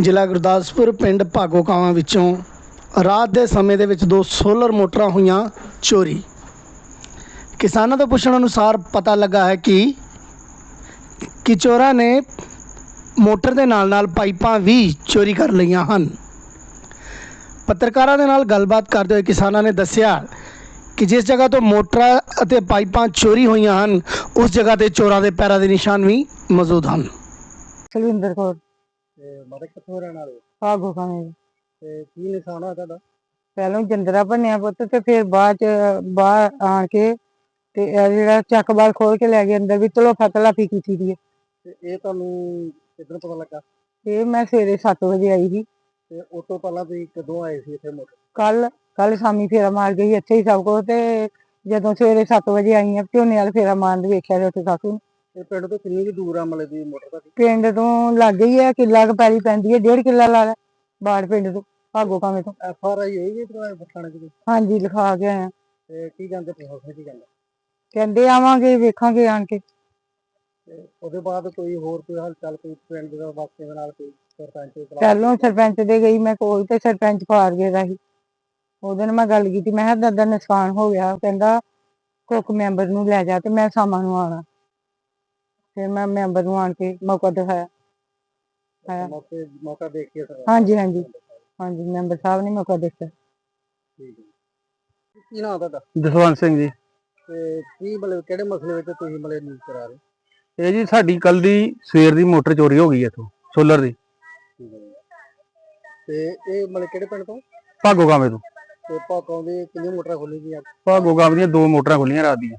ਜ਼ਿਲ੍ਹਾ ਗੁਰਦਾਸਪੁਰ, ਪਿੰਡ ਭਾਗੋਕਾਵਾਂ ਵਿੱਚੋਂ ਰਾਤ ਦੇ ਸਮੇਂ ਦੇ ਵਿੱਚ ਦੋ ਸੋਲਰ ਮੋਟਰਾਂ ਹੋਈਆਂ ਚੋਰੀ। ਕਿਸਾਨਾਂ ਤੋਂ ਪੁੱਛਣ ਅਨੁਸਾਰ ਪਤਾ ਲੱਗਾ ਹੈ ਕਿ ਕਿ ਚੋਰਾਂ ਨੇ ਮੋਟਰ ਦੇ ਨਾਲ ਨਾਲ ਪਾਈਪਾਂ ਵੀ ਚੋਰੀ ਕਰ ਲਈਆਂ ਹਨ। ਪੱਤਰਕਾਰਾਂ ਦੇ ਨਾਲ ਗੱਲਬਾਤ ਕਰਦੇ ਹੋਏ ਕਿਸਾਨਾਂ ਨੇ ਦੱਸਿਆ ਕਿ ਜਿਸ ਜਗ੍ਹਾ ਤੋਂ ਮੋਟਰਾਂ ਅਤੇ ਪਾਈਪਾਂ ਚੋਰੀ ਹੋਈਆਂ ਹਨ, ਉਸ ਜਗ੍ਹਾ ਤੇ ਚੋਰਾਂ ਦੇ ਪੈਰਾਂ ਦੇ ਨਿਸ਼ਾਨ ਵੀ ਮੌਜੂਦ ਹਨ। ਕੁਲਵਿੰਦਰ ਕੌਰ। ਤੇ ਮਾਰੇ ਕਿੱਥੋਂ ਰਹਿਣ ਵਾਲੇ ਭਾਗੋ ਖਾਨੇ ਤੇ ਕੀ ਨਿਸ਼ਾਨ ਆ ਤੁਹਾਡਾ? ਪਹਿਲਾਂ ਜੰਦਰਾ ਭੰਨਿਆ ਪੁੱਤ ਤੇ ਫਿਰ ਬਾਅਦ ਚ ਬਾਹਰ ਆਣ ਕੇ ਤੇ ਇਹ ਜਿਹੜਾ ਚੱਕ ਬਾਲ ਖੋਲ ਕੇ ਲੈ ਗਏ ਅੰਦਰ ਵੀ ਚਲੋ ਫਤਲਾ ਫੀ ਕੀਤੀ ਦੀ ਹੈ। ਤੇ ਇਹ ਤੁਹਾਨੂੰ ਕਿੱਧਰ ਪਤਾ ਲੱਗਾ? ਤੇ ਮੈਂ ਸਵੇਰੇ 7 ਵਜੇ ਆਈ ਸੀ। ਤੇ ਉਸ ਤੋਂ ਪਹਿਲਾਂ ਤੁਸੀਂ ਕਦੋਂ ਆਏ ਸੀ ਇੱਥੇ ਮੋਟਰ ਕੱਲ ਕੱਲ ਸ਼ਾਮੀ ਫੇਰਾ ਮਾਰ ਗਈ ਇੱਥੇ ਹੀ ਸਭ ਕੁਛ ਤੇ ਜਦੋਂ ਸਵੇਰੇ 7 ਵਜੇ ਆਈ ਆ ਝੋਨੇ ਵਾਲ ਫੇਰਾ ਮਾਰਨ ਵੇਖਿਆ ਤੇ ਉੱਥੇ ਸਾਸੂ ਨੂੰ। ਇਹ ਪਿੰਡ ਤੋਂ ਕਿੰਨੀ ਕੁ ਦੂਰ ਆ ਮਲੇ ਦੀ ਮੋਟਰ ਦਾ ਪਿੰਡ ਤੋਂ ਲੱਗ ਹੀ ਹੈ ਕਿੱਲਾ ਕੁ ਪੈਲੀ ਪੈਂਦੀ ਹੈ ਡੇਢ ਕਿੱਲਾ ਲਾ ਲੈ ਬਾੜ ਪਿੰਡ ਤੋਂ ਭਾਗੋ ਕਾਵੇਂ ਤੋਂ। ਐਫ ਆਰ ਆਈ ਹੋਈ ਜੀ ਤੁਹਾਡੇ ਥਾਣੇ ਚ ਹਾਂਜੀ ਲਿਖਾ ਕੇ ਆਏ ਆ। ਤੇ ਕੀ ਕਹਿੰਦੇ ਪ੍ਰਸ਼ਾਸਨ ਕੀ ਕਹਿੰਦਾ? ਕਹਿੰਦੇ ਆਵਾਂਗੇ ਵੇਖਾਂਗੇ ਆਣ ਕੇ। ਤੇ ਉਹਦੇ ਬਾਅਦ ਕੋਈ ਹੋਰ ਕੋਈ ਹਲਚਲ ਕੋਈ ਪਿੰਡ ਦੇ ਵਾਸੀਆਂ ਦੇ ਨਾਲ ਕੋਈ ਸਰਪੰਚ ਕੋਈ ਸਲਾਹ- ਪਹਿਲੋਂ ਸਰਪੰਚ ਦੇ ਗਈ ਮੈਂ ਕੋਲ ਤੇ ਸਰਪੰਚ ਫਾਰ ਗਿਆ ਦਾ ਸੀ। ਉਹਦੇ ਨਾਲ ਮੈਂ ਗੱਲ ਕੀਤੀ ਮੈਂ ਕਿਹਾ ਦਾਦਾ ਨੁਕਸਾਨ ਹੋ ਗਿਆ। ਉਹ ਕਹਿੰਦਾ ਕੁੱਕ ਮੈਂਬਰ ਨੂੰ ਲੈ ਜਾ ਤੇ ਮੈਂ ਸ਼ਾਮਾਂ ਨੂੰ ਆਣਾ ਫਿਰ ਮੈਂ ਮੈਂਬਰ ਨੂੰ ਆਣ ਕੇ ਮੌਕਾ ਦਿਖਾਇਆ। ਹਾਂ। ਮੌਕੇ ਮੌਕਾ ਦੇਖ ਕੇ ਸਰ ਹਾਂਜੀ ਹਾਂਜੀ। ਹਾਂਜੀ ਮੈਂਬਰ ਸਾਹਿਬ ਨੇ ਮੌਕਾ ਦਿੱਤਾ। ਠੀਕ ਹੈ ਕੀ ਨਾਮ ਤੁਹਾਡਾ? ਜਸਵੰਤ ਸਿੰਘ ਜੀ। ਤੇ ਕੀ ਮਤਲਬ ਕਿਹੜੇ ਮਸਲੇ ਵਿੱਚ ਤੁਸੀਂ ਮਤਲਬ ਨਿਊਜ਼ ਕਰਾ ਰਹੇ ਇਹ ਜੀ ਸਾਡੀ ਕੱਲ ਦੀ ਸਵੇਰ ਦੀ ਮੋਟਰ ਚੋਰੀ ਹੋ ਗਈ ਇੱਥੋਂ ਸੋਲਰ ਦੀ। ਠੀਕ ਹੈ ਜੀ। ਤੇ ਇਹ ਮਤਲਬ ਕਿਹੜੇ ਪਿੰਡ ਤੋਂ? ਭਾਗੋ ਗਾਵੇਂ ਤੋਂ। ਤੇ ਭਾਗੋਂ ਦੇ ਕਿੰਨੀ ਮੋਟਰਾਂ ਖੁੱਲੀ ਗਈਆਂ? ਭਾਗੋ ਗਾਵੇਂ ਦੀਆਂ ਦੋ ਮੋਟਰਾਂ ਖੁੱਲੀਆਂ ਰਾਤ ਦੀਆਂ।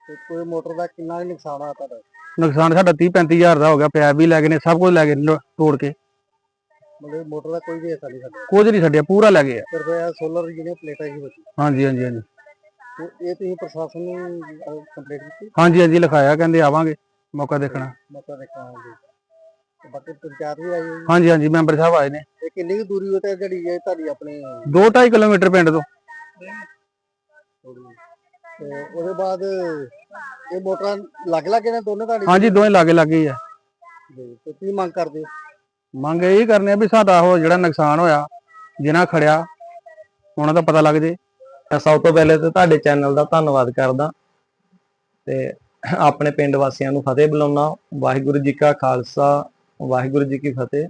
ਤੇ ਕੋਈ ਮੋਟਰ ਦਾ ਕਿੰਨਾ ਕੁ ਨੁਕਸਾਨ ਆ ਤੁਹਾਡਾ? ਨੁਕਸਾਨ ਸਾਡਾ 30 35000 ਦਾ ਹੋ ਗਿਆ ਪੈਪ ਵੀ ਲੈ ਗਏ ਨੇ ਸਭ ਕੁਝ ਲੈ ਗਏ ਨੇ ਤੋੜ ਕੇ। ਮਤਲਬ ਮੋਟਰ ਦਾ ਕੋਈ ਵੀ ਹਿੱਸਾ ਨਹੀਂ ਸਾਡਾ ਕੁਝ ਨਹੀਂ ਛੱਡਿਆ ਪੂਰਾ ਲੈ ਗਏ ਆ। ਸਿਰਫ ਇਹ ਸੋਲਰ ਜਿਹੜੀਆਂ ਪਲੇਟਾਂ ਹੀ ਬਚੀ ਹਾਂਜੀ ਹਾਂਜੀ ਹਾਂਜੀ। ਤੇ ਇਹ ਤੁਸੀਂ ਪ੍ਰਸ਼ਾਸਨ ਨੂੰ ਕੰਪਲੀਟ ਕੀਤੀ? ਹਾਂਜੀ ਹਾਂਜੀ ਲਿਖਾਇਆ ਕਹਿੰਦੇ ਆਵਾਂਗੇ ਮੌਕਾ ਦੇਖਣਾ। ਮੌਕਾ ਦੇਖਾਂਗੇ ਤੇ ਬਾਕੀ ਪੰਚਾਇਤ ਵੀ ਆਈ ਹੋਈ ਹੈ। ਹਾਂਜੀ ਹਾਂਜੀ ਮੈਂਬਰ ਸਾਹਿਬ ਆਏ ਨੇ। ਇਹ ਕਿੰਨੀ ਕੁ ਦੂਰੀ ਉਤੇ ਜਿਹੜੀ ਹੈ ਤੁਹਾਡੀ ਆਪਣੀ? 2.5 ਕਿਲੋਮੀਟਰ ਪਿੰਡ ਤੋਂ। ਤੇ ਉਹਦੇ ਬਾਅਦ ਇਹ ਮੋਟਰਾਂ ਲੱਗ ਲੱਗ ਨੇ ਦੋਨੇ ਤੁਹਾਡੀ ਹਾਂਜੀ ਦੋਵੇਂ ਲਾਗੇ ਲੱਗੇ ਹੀ ਆ। ਤੇ ਕੀ ਮੰਗ ਕਰਦੇ ਹੋ? ਮੰਗ ਇਹ ਕਰਨੇ ਆ ਵੀ ਸਾਡਾ ਉਹ ਜਿਹੜਾ ਨੁਕਸਾਨ ਹੋਇਆ ਜਿਨ੍ਹਾਂ ਖੜਿਆ ਉਹਨਾਂ ਦਾ ਪਤਾ ਲੱਗ ਜੇ। ਮੈਂ ਸਭ ਤੋਂ ਪਹਿਲੇ ਤਾਂ ਤੁਹਾਡੇ ਚੈਨਲ ਦਾ ਧੰਨਵਾਦ ਕਰਦਾ ਤੇ ਆਪਣੇ ਪਿੰਡ ਵਾਸੀਆਂ ਨੂੰ ਫਤਿਹ ਬੁਲਾਉਣਾ। ਵਾਹਿਗੁਰੂ ਜੀ ਕਾ ਖਾਲਸਾ ਵਾਹਿਗੁਰੂ ਜੀ ਕੀ ਫਤਿਹ।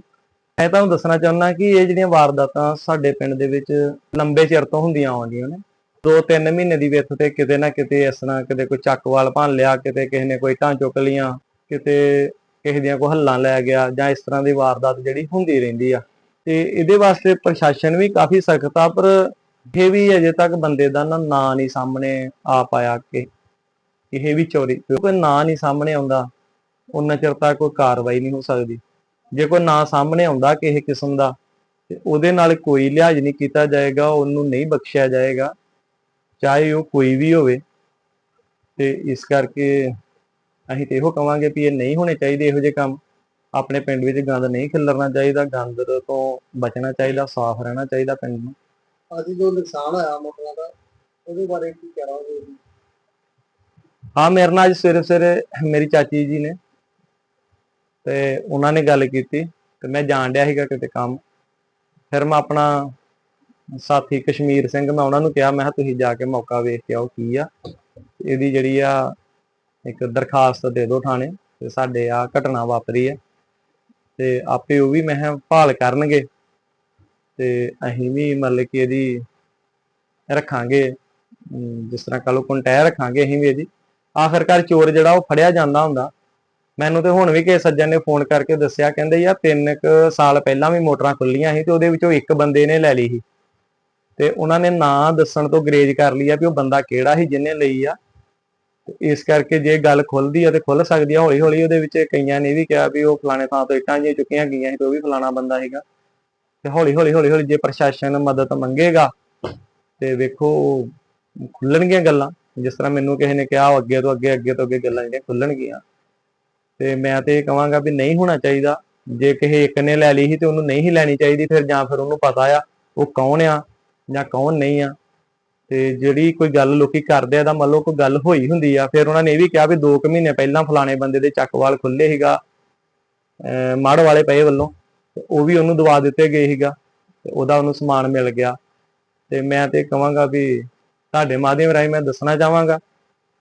ਮੈਂ ਤੁਹਾਨੂੰ ਦੱਸਣਾ ਚਾਹੁੰਦਾ ਕਿ ਇਹ ਜਿਹੜੀਆਂ ਵਾਰਦਾਤਾਂ ਸਾਡੇ ਪਿੰਡ ਦੇ ਵਿੱਚ ਲੰਬੇ ਚਿਰ ਤੋਂ ਹੁੰਦੀਆਂ ਆਉਂਦੀਆਂ ਨੇ ਦੋ ਤਿੰਨ ਮਹੀਨੇ ਦੀ ਵਿੱਥ ਤੇ ਕਿਤੇ ਨਾ ਕਿਤੇ ਇਸ ਤਰ੍ਹਾਂ ਕਿਤੇ ਕੋਈ ਚੱਕਵਾਲ ਭੰਨ ਲਿਆ, ਕਿਤੇ ਕਿਸੇ ਨੇ ਕੋਈ ਢਾਂ ਚੁੱਕ ਲੀਆਂ ਕਿਤੇ ਕਿਸੇ ਦੀਆਂ ਕੋਈ ਹੱਲਾਂ ਲੈ ਗਿਆ ਜਾਂ ਇਸ ਤਰ੍ਹਾਂ ਦੀ ਵਾਰਦਾਤ ਜਿਹੜੀ ਹੁੰਦੀ ਰਹਿੰਦੀ ਆ। ਤੇ ਇਹਦੇ ਵਾਸਤੇ ਪ੍ਰਸ਼ਾਸਨ ਵੀ ਕਾਫੀ ਸਖਤ ਆ, ਪਰ ਇਹ ਵੀ ਅਜੇ ਤੱਕ ਬੰਦੇ ਦਾ ਨਾ ਨਾਂ ਨਹੀਂ ਸਾਹਮਣੇ ਆ ਪਾਇਆ ਕਿ ਇਹ ਵੀ ਚੋਰੀ ਕੋਈ ਨਾਂ ਨਹੀਂ ਸਾਹਮਣੇ ਆਉਂਦਾ ਉਹਨਾਂ ਚਿਰ ਤੱਕ ਕੋਈ ਕਾਰਵਾਈ ਨਹੀਂ ਹੋ ਸਕਦੀ। ਜੇ ਕੋਈ ਨਾਂ ਸਾਹਮਣੇ ਆਉਂਦਾ ਕਿਸੇ ਕਿਸਮ ਦਾ, ਤੇ ਉਹਦੇ ਨਾਲ ਕੋਈ ਲਿਹਾਜ਼ ਨਹੀਂ ਕੀਤਾ ਜਾਏਗਾ, ਉਹਨੂੰ ਨਹੀਂ ਬਖਸ਼ਿਆ ਜਾਏਗਾ। ਚਾਹੇ ਉਹ ਕੋਈ ਵੀ ਹੋਵੇ ਤੇ ਇਸ ਕਰਕੇ ਅਸੀਂ ਤੇ ਇਹੋ ਕਵਾਂਗੇ ਵੀ ਇਹ ਨਹੀਂ ਹੋਣੇ ਚਾਹੀਦੇ ਇਹੋ ਜਿਹੇ ਕੰਮ। ਆਪਣੇ ਪਿੰਡ ਵਿੱਚ ਗੰਦ ਨਹੀਂ ਖਿਲਰਨਾ ਚਾਹੀਦਾ ਗੰਦ ਤੋਂ ਬਚਣਾ ਚਾਹੀਦਾ ਸਾਫ਼ ਰਹਿਣਾ ਚਾਹੀਦਾ ਪਿੰਡ ਨੂੰ। ਅੱਜ ਜੋ ਨੁਕਸਾਨ ਹੋਇਆ ਮੋਟਰਾਂ ਦਾ ਉਹਦੇ ਬਾਰੇ ਕੀ ਹੋ ਹਾਂ ਮੇਰੇ ਨਾਲ ਅੱਜ ਸਵੇਰੇ ਸਵੇਰੇ ਮੇਰੀ ਚਾਚੀ ਜੀ ਨੇ ਤੇ ਉਹਨਾਂ ਨੇ ਗੱਲ ਕੀਤੀ ਤੇ ਮੈਂ ਜਾਣ ਡਿਆ ਸੀਗਾ ਕਿਤੇ ਕੰਮ। ਫਿਰ ਮੈਂ ਆਪਣਾ ਸਾਥੀ ਕਸ਼ਮੀਰ ਸਿੰਘ, ਮੈਂ ਉਹਨਾਂ ਨੂੰ ਕਿਹਾ, ਮੈਂ ਕਿਹਾ ਤੁਸੀਂ ਜਾ ਕੇ ਮੌਕਾ ਵੇਖ ਕੇ ਆਓ, ਕੀ ਆ? ਇਹਦੀ ਜਿਹੜੀ ਆ ਇੱਕ ਦਰਖਾਸਤ ਦੇ ਦਿਓ ਥਾਣੇ, ਤੇ ਸਾਡੇ ਆ ਘਟਨਾ ਵਾਪਰੀ ਹੈ ਤੇ ਆਪੇ ਉਹ ਵੀ, ਮੈਂ ਕਿਹਾ, ਭਾਲ ਕਰਨਗੇ। ਤੇ ਅਸੀਂ ਵੀ ਮਤਲਬ ਕਿ ਇਹਦੀ ਰੱਖਾਂਗੇ ਜਿਸ ਤਰ੍ਹਾਂ ਕੱਲ ਕੰਟੈਰ ਰੱਖਾਂਗੇ ਅਸੀਂ ਵੀ ਇਹਦੀ। ਆਖਰਕਾਰ ਚੋਰ ਜਿਹੜਾ ਉਹ ਫੜਿਆ ਜਾਂਦਾ ਹੁੰਦਾ। ਮੈਨੂੰ ਤੇ ਹੁਣ ਵੀ ਕਿਸੇ ਸੱਜਣ ਨੇ ਫੋਨ ਕਰਕੇ ਦੱਸਿਆ, ਕਹਿੰਦੇ ਯਾਰ ਤਿੰਨ ਕੁ ਸਾਲ ਪਹਿਲਾਂ ਵੀ ਮੋਟਰਾਂ ਖੁੱਲੀਆਂ ਸੀ, ਤੇ ਉਹਦੇ ਵਿੱਚੋਂ ਇੱਕ ਬੰਦੇ ਨੇ ਲੈ ਲਈ ਸੀ। ਤੇ ਉਹਨਾਂ ਨੇ ਨਾਂ ਦੱਸਣ ਤੋਂ ਗਰੇਜ ਕਰ ਲਈ ਆ ਵੀ ਉਹ ਬੰਦਾ ਕਿਹੜਾ ਸੀ, ਜਿਹਨੇ ਲਈ ਆ। ਤੇ ਇਸ ਕਰਕੇ ਜੇ ਗੱਲ ਖੁੱਲਦੀ ਆ ਤੇ ਖੁੱਲ ਸਕਦੀ ਆ ਹੌਲੀ ਹੌਲੀ ਉਹਦੇ ਵਿੱਚ ਕਈਆਂ ਨੇ ਇਹ ਵੀ ਕਿਹਾ ਵੀ ਉਹ ਫਲਾਣੇ ਥਾਂ ਤੋਂ ਇੱਟਾਂ ਜਿਹੀਆਂ ਚੁੱਕੀਆਂ ਗਈਆਂ ਸੀ ਤੇ ਉਹ ਵੀ ਫਲਾਣਾ ਬੰਦਾ ਸੀਗਾ। ਤੇ ਹੌਲੀ ਹੌਲੀ ਹੌਲੀ ਹੌਲੀ ਜੇ ਪ੍ਰਸ਼ਾਸਨ ਮਦਦ ਮੰਗੇਗਾ ਤੇ ਵੇਖੋ ਖੁੱਲਣਗੀਆਂ ਗੱਲਾਂ। ਜਿਸ ਤਰ੍ਹਾਂ ਮੈਨੂੰ ਕਿਸੇ ਨੇ ਕਿਹਾ, ਉਹ ਅੱਗੇ ਤੋਂ ਅੱਗੇ ਅੱਗੇ ਤੋਂ ਅੱਗੇ ਗੱਲਾਂ ਜਿਹੜੀਆਂ ਖੁੱਲਣਗੀਆਂ। ਤੇ ਮੈਂ ਤੇ ਇਹ ਕਹਾਂਗਾ ਵੀ ਨਹੀਂ ਹੋਣਾ ਚਾਹੀਦਾ। ਜੇ ਕਿਸੇ ਇੱਕ ਨੇ ਲੈ ਲਈ ਸੀ ਤੇ ਉਹਨੂੰ ਨਹੀਂ ਹੀ ਲੈਣੀ ਚਾਹੀਦੀ, ਫਿਰ ਜਾਂ ਫਿਰ ਉਹਨੂੰ ਪਤਾ ਆ ਉਹ ਕੌਣ ਆ। ਜਾਂ ਕੌਣ ਨਹੀਂ ਆ। ਤੇ ਜਿਹੜੀ ਕੋਈ ਗੱਲ ਲੋਕੀ ਕਰਦੇ ਆ, ਤਾਂ ਮੰਨ ਲਓ ਕੋਈ ਗੱਲ ਹੋਈ ਹੁੰਦੀ ਆ, ਫਿਰ ਉਹਨਾਂ ਨੇ ਇਹ ਵੀ ਕਿਹਾ ਵੀ 2 ਕੁ ਮਹੀਨੇ ਪਹਿਲਾਂ ਫਲਾਣੇ ਬੰਦੇ ਦੇ ਚੱਕਵਾਲ ਖੁੱਲੇ ਸੀਗਾ, ਅਹ ਮਾੜ ਵਾਲੇ ਪਏ ਵੱਲੋਂ ਉਹ ਵੀ ਉਹਨੂੰ ਦਵਾ ਦਿੱਤੇ ਗਏ ਸੀਗਾ, ਤੇ ਉਹਦਾ ਉਹਨੂੰ ਸਮਾਨ ਮਿਲ ਗਿਆ। ਤੇ ਮੈਂ ਤੇ ਕਹਾਂਗਾ ਵੀ ਤੁਹਾਡੇ ਮਾਧਿਅਮ ਰਾਹੀਂ ਮੈਂ ਦੱਸਣਾ ਚਾਹਾਂਗਾ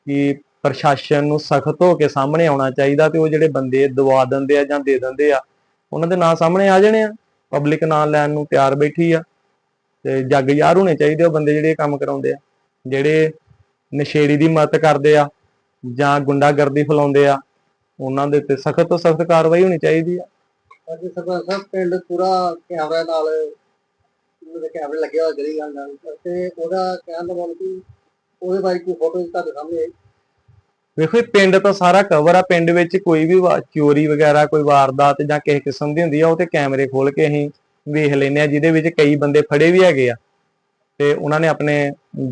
ਕਿ ਪ੍ਰਸ਼ਾਸਨ ਨੂੰ ਸਖਤ ਹੋ ਕੇ ਸਾਹਮਣੇ ਆਉਣਾ ਚਾਹੀਦਾ ਤੇ ਉਹ ਜਿਹੜੇ ਬੰਦੇ ਦਵਾ ਦਿੰਦੇ ਆ ਜਾਂ ਦੇ ਦਿੰਦੇ ਆ, ਉਹਨਾਂ ਦੇ ਨਾਂ ਸਾਹਮਣੇ ਆ ਜਾਣੇ ਆ। ਪਬਲਿਕ ਨਾਂ ਲੈਣ ਨੂੰ ਤਿਆਰ ਬੈਠੀ ਆ। ਤੇ ਜੱਗ ਯਾਰ ਹੋਣੇ ਚਾਹੀਦੇ ਉਹ ਬੰਦੇ ਜਿਹੜੇ ਇਹ ਕੰਮ ਕਰਾਉਂਦੇ ਆ ਜਿਹੜੇ ਨਸ਼ੇੜੀ ਦੀ ਮਦਦ ਕਰਦੇ ਆ ਜਾਂ ਗੁੰਡਾਗਰਦੀ ਫੈਲਾਉਂਦੇ ਆ ਉਹਨਾਂ ਦੇ ਉੱਤੇ ਸਖਤ ਤੋਂ ਸਖਤ ਕਾਰਵਾਈ ਹੋਣੀ ਚਾਹੀਦੀ ਆ। ਅੱਜ ਸਰਪੰਚ ਸਾਹਿਬ ਪਿੰਡ ਪੂਰਾ ਕੈਮਰਾ ਨਾਲ ਉਹਦੇ ਕੈਮਰੇ ਲੱਗੇ ਹੋਏ ਗਲੀ ਗੱਲ ਨਾਲ। ਤੇ ਉਹਦਾ ਕਹਿਣ ਦਾ ਮਤਲਬ ਕਿ ਉਹਦੇ ਬਾਰੇ ਕੋਈ ਫੋਟੋ ਤੁਹਾਡੇ ਸਾਹਮਣੇ ਆਈ? ਵੇਖੋ ਇਹ ਪਿੰਡ ਤਾਂ ਸਾਰਾ ਕਵਰ ਆ ਪਿੰਡ ਵਿੱਚ ਕੋਈ ਵਾ- ਚੋਰੀ ਵਗੈਰਾ ਕੋਈ ਵਾਰਦਾਤ ਜਾਂ ਕਿਸੇ ਕਿਸਮ ਦੀ ਹੁੰਦੀ ਆ ਉਹ ਤੇ ਕੈਮਰੇ ਖੋਲ ਕੇ ਅਸੀਂ ਵੇਖ ਲੈਨੇ ਆ ਜਿਹਦੇ ਵਿੱਚ ਕਈ ਬੰਦੇ ਫੜੇ ਵੀ ਹੈਗੇ ਆ। ਤੇ ਉਹਨਾਂ ਨੇ ਆਪਣੇ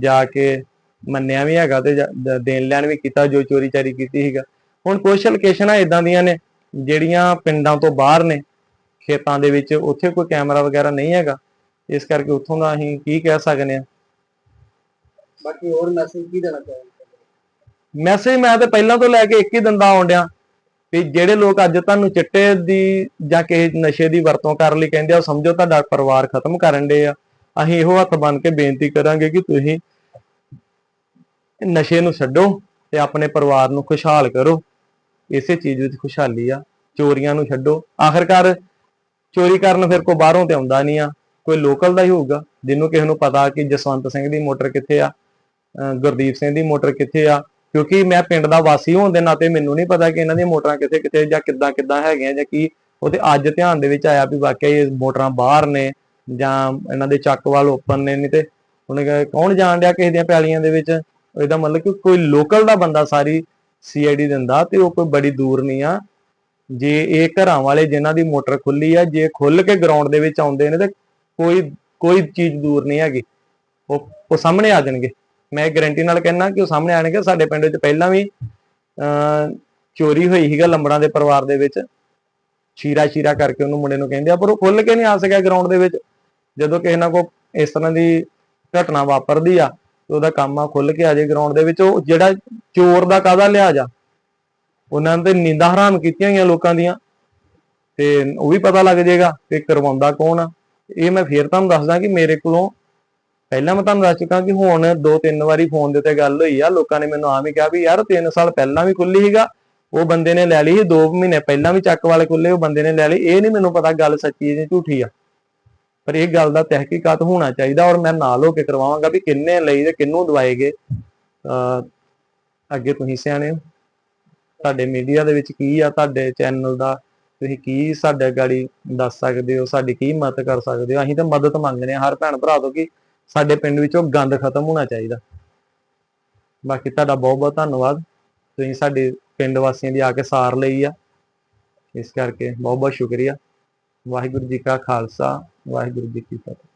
ਜਾ ਕੇ ਮੰਨਿਆ ਵੀ ਹੈਗਾ ਤੇ ਦੇਣ ਲੈਣ ਵੀ ਕੀਤਾ ਜੋ ਚੋਰੀ ਚਾਰੀ ਕੀਤੀ ਸੀਗਾ। ਹੁਣ ਕੁਝ ਲੋਕੇਸ਼ਨਾਂ ਇਦਾਂ ਦੀਆਂ ਨੇ ਜਿਹੜੀਆਂ ਪਿੰਡਾਂ ਤੋਂ ਬਾਹਰ ਨੇ ਖੇਤਾਂ ਦੇ ਵਿੱਚ ਉੱਥੇ ਕੋਈ ਕੈਮਰਾ ਵਗੈਰਾ ਨਹੀਂ ਹੈਗਾ। ਇਸ ਕਰਕੇ ਉੱਥੋਂ ਦਾ ਅਸੀਂ ਕੀ ਕਹਿ ਸਕਦੇ ਆ ਬਾਕੀ ਹੋਰ ਮੈਸੇਜ ਕੀ ਦੇਣਾ ਚਾਹੁੰਦੇ ਮੈਸੇਜ ਮੈਂ ਤੇ ਪਹਿਲਾਂ ਤੋਂ ਲੈ ਕੇ ਇੱਕ ਹੀ ਦੰਦਾ ਆਉਂਦਿਆਂ ਵੀ ਜਿਹੜੇ ਲੋਕ ਅੱਜ ਤੁਹਾਨੂੰ ਚਿੱਟੇ ਦੀ ਜਾਂ ਕਿਸੇ ਨਸ਼ੇ ਦੀ ਵਰਤੋਂ ਕਰਨ ਲਈ ਕਹਿੰਦੇ ਆ, ਉਹ ਸਮਝੋ ਤੁਹਾਡਾ ਪਰਿਵਾਰ ਖਤਮ ਕਰਨ ਦੇ ਆ। ਅਸੀਂ ਇਹੋ ਹੱਥ ਬੰਨ ਕੇ ਬੇਨਤੀ ਕਰਾਂਗੇ ਕਿ ਤੁਸੀਂ ਨਸ਼ੇ ਨੂੰ ਛੱਡੋ ਤੇ ਆਪਣੇ ਪਰਿਵਾਰ ਨੂੰ ਖੁਸ਼ਹਾਲ ਕਰੋ। ਇਸੇ ਚੀਜ਼ ਵਿੱਚ ਖੁਸ਼ਹਾਲੀ ਆ, ਚੋਰੀਆਂ ਨੂੰ ਛੱਡੋ। ਆਖਰਕਾਰ ਚੋਰੀ ਕਰਨ ਫਿਰ ਕੋ ਬਾਹਰੋਂ ਤੇ ਆਉਂਦਾ ਨਹੀਂ ਆ, ਕੋਈ ਲੋਕਲ ਦਾ ਹੀ ਹੋਊਗਾ। ਜਿਹਨੂੰ ਕਿਸੇ ਨੂੰ ਪਤਾ ਕਿ ਜਸਵੰਤ ਸਿੰਘ ਦੀ ਮੋਟਰ ਕਿੱਥੇ ਆ ਗੁਰਦੀਪ ਸਿੰਘ ਦੀ ਮੋਟਰ ਕਿੱਥੇ ਆ ਕਿਉਂਕਿ ਮੈਂ ਪਿੰਡ ਦਾ ਵਾਸੀ ਹੋਣ ਦੇ ਨਾਤੇ ਮੈਨੂੰ ਨਹੀਂ ਪਤਾ ਕਿ ਇਹਨਾਂ ਦੀਆਂ ਮੋਟਰਾਂ ਕਿੱਥੇ ਕਿੱਥੇ ਜਾਂ ਕਿੱਦਾਂ ਕਿੱਦਾਂ ਹੈਗੀਆਂ ਜਾਂ ਕੀ ਉਹ ਤੇ ਅੱਜ ਧਿਆਨ ਦੇ ਵਿੱਚ ਆਇਆ ਵੀ ਵਾਕਿਆ ਇਹ ਮੋਟਰਾਂ ਬਾਹਰ ਨੇ ਜਾਂ ਇਹਨਾਂ ਦੇ ਚੱਕ ਵਾਲ ਓਪਨ ਨੇ, ਨਹੀਂ ਤੇ ਉਹਨੇ ਕੌਣ ਜਾਣ ਡਿਆ ਕਿਸੇ ਦੀਆਂ ਪੈਲੀਆਂ ਦੇ ਵਿੱਚ? ਇਹਦਾ ਮਤਲਬ ਕਿ ਕੋਈ ਲੋਕਲ ਦਾ ਬੰਦਾ ਸਾਰੀ ਸੀਆਈਡੀ ਦਿੰਦਾ ਤੇ ਉਹ ਕੋਈ ਬੜੀ ਦੂਰ ਨਹੀਂ ਆ। ਜੇ ਇਹ ਘਰਾਂ ਵਾਲੇ ਜਿਨ੍ਹਾਂ ਦੀ ਮੋਟਰ ਖੁੱਲੀ ਆ, ਜੇ ਖੁੱਲ ਕੇ ਗਰਾਊਂਡ ਦੇ ਵਿੱਚ ਆਉਂਦੇ ਨੇ ਤੇ ਕੋਈ ਕੋਈ ਚੀਜ਼ ਦੂਰ ਨਹੀਂ ਹੈਗੀ। ਉਹ ਉਹ ਸਾਹਮਣੇ ਆ ਜਾਣਗੇ। ਮੈਂ ਗਾਰੰਟੀ ਨਾਲ ਕਹਿੰਦਾ ਕਿ ਉਹ ਸਾਹਮਣੇ ਆਣਗੇ, ਸਾਡੇ ਪਿੰਡ ਵਿੱਚ ਪਹਿਲਾਂ ਵੀ, ਅਹ, ਚੋਰੀ ਹੋਈ ਸੀਗਾ ਲੰਬੜਾਂ ਦੇ ਪਰਿਵਾਰ ਦੇ ਵਿੱਚ। ਚੀਰਾ ਚੀਰਾ ਕਰਕੇ ਉਹਨੂੰ ਮੁੰਡੇ ਨੂੰ ਕਹਿੰਦੇ ਆ, ਪਰ ਉਹ ਖੁੱਲ ਕੇ ਨਹੀਂ ਆ ਸਕਿਆ ਗਰਾਊਂਡ ਦੇ ਵਿੱਚ। ਜਦੋਂ ਕਿਸੇ ਨਾਲ ਕੋ ਇਸ ਤਰ੍ਹਾਂ ਦੀ ਘਟਨਾ ਵਾਪਰਦੀ ਆ, ਤੇ ਉਹਦਾ ਕੰਮ ਆ ਖੁੱਲ ਕੇ ਆ ਜੇ ਗਰਾਊਂਡ ਦੇ ਵਿੱਚ। ਉਹ ਜਿਹੜਾ ਚੋਰ ਦਾ ਕਾਹਦਾ ਲਿਆ ਜਾ ਉਹਨਾਂ ਨੇ ਨੀਂਦਾਂ ਹਰਾਮ ਕੀਤੀਆਂ ਹੋਈਆਂ ਲੋਕਾਂ ਦੀਆਂ। ਤੇ ਉਹ ਵੀ ਪਤਾ ਲੱਗ ਜਾਏਗਾ ਕਿ ਕਰਵਾਉਂਦਾ ਕੌਣ ਆ। ਇਹ ਮੈਂ ਫੇਰ ਤੁਹਾਨੂੰ ਦੱਸਦਾ ਕਿ ਮੇਰੇ ਕੋਲੋਂ ਪਹਿਲਾਂ ਮੈਂ ਤੁਹਾਨੂੰ ਦੱਸ ਚੁੱਕਾ ਕਿ ਹੁਣ ਦੋ ਤਿੰਨ ਵਾਰੀ ਫੋਨ ਦੇ ਉੱਤੇ ਗੱਲ ਹੋਈ ਆ, ਲੋਕਾਂ ਨੇ ਮੈਨੂੰ ਆਮ ਹੀ ਕਿਹਾ ਵੀ ਯਾਰ 3 ਸਾਲ ਪਹਿਲਾਂ ਵੀ ਖੁੱਲੀ ਸੀਗਾ, ਉਹ ਬੰਦੇ ਨੇ ਲੈ ਲਈ ਸੀ 2 ਮਹੀਨੇ ਪਹਿਲਾਂ ਵੀ ਚੱਕ ਵਾਲੇ ਖੁੱਲੇ ਉਹ ਬੰਦੇ ਨੇ ਲੈ ਲਈ। ਇਹ ਨਹੀਂ ਮੈਨੂੰ ਪਤਾ ਗੱਲ ਸੱਚੀ ਹੈ ਜਾਂ ਝੂਠੀ ਆ। ਪਰ ਇਹ ਗੱਲ ਦਾ ਤਹਿਕੀਕਾਤ ਹੋਣਾ ਚਾਹੀਦਾ ਔਰ ਮੈਂ ਨਾਲ ਹੋ ਕੇ ਕਰਵਾਵਾਂਗਾ ਵੀ ਕਿੰਨੇ ਲਈ ਤੇ ਕਿੰਨੂੰ ਦਵਾਏਗੇ ਅ ਅੱਗੇ ਤੁਸੀਂ ਸਿਆਣੇ ਹੋ। ਤੁਹਾਡੇ ਮੀਡੀਆ ਦੇ ਵਿੱਚ ਕੀ ਆ, ਤੁਹਾਡੇ ਚੈਨਲ ਦਾ ਤੁਸੀਂ ਕੀ ਸਾਡੇ ਗਾੜੀ ਦੱਸ ਸਕਦੇ ਹੋ, ਸਾਡੀ ਕੀ ਮਦਦ ਕਰ ਸਕਦੇ ਹੋ? ਅਸੀਂ ਤਾਂ ਮਦਦ ਮੰਗਦੇ ਹਾਂ ਹਰ ਭੈਣ ਭਰਾ ਤੋਂ ਕਿ ਸਾਡੇ ਪਿੰਡ ਵਿੱਚੋਂ ਗੰਦ ਖਤਮ ਹੋਣਾ ਚਾਹੀਦਾ। ਬਾਕੀ ਤੁਹਾਡਾ ਬਹੁਤ ਬਹੁਤ ਧੰਨਵਾਦ। ਤੁਸੀਂ ਸਾਡੇ ਪਿੰਡ ਵਾਸੀਆਂ ਦੀ ਆ ਕੇ ਸਾਰ ਲਈ ਆ। ਇਸ ਕਰਕੇ ਬਹੁਤ ਬਹੁਤ ਸ਼ੁਕਰੀਆ। ਵਾਹਿਗੁਰੂ ਜੀ ਕਾ ਖਾਲਸਾ, ਵਾਹਿਗੁਰੂ ਜੀ ਕੀ ਫਤਿਹ।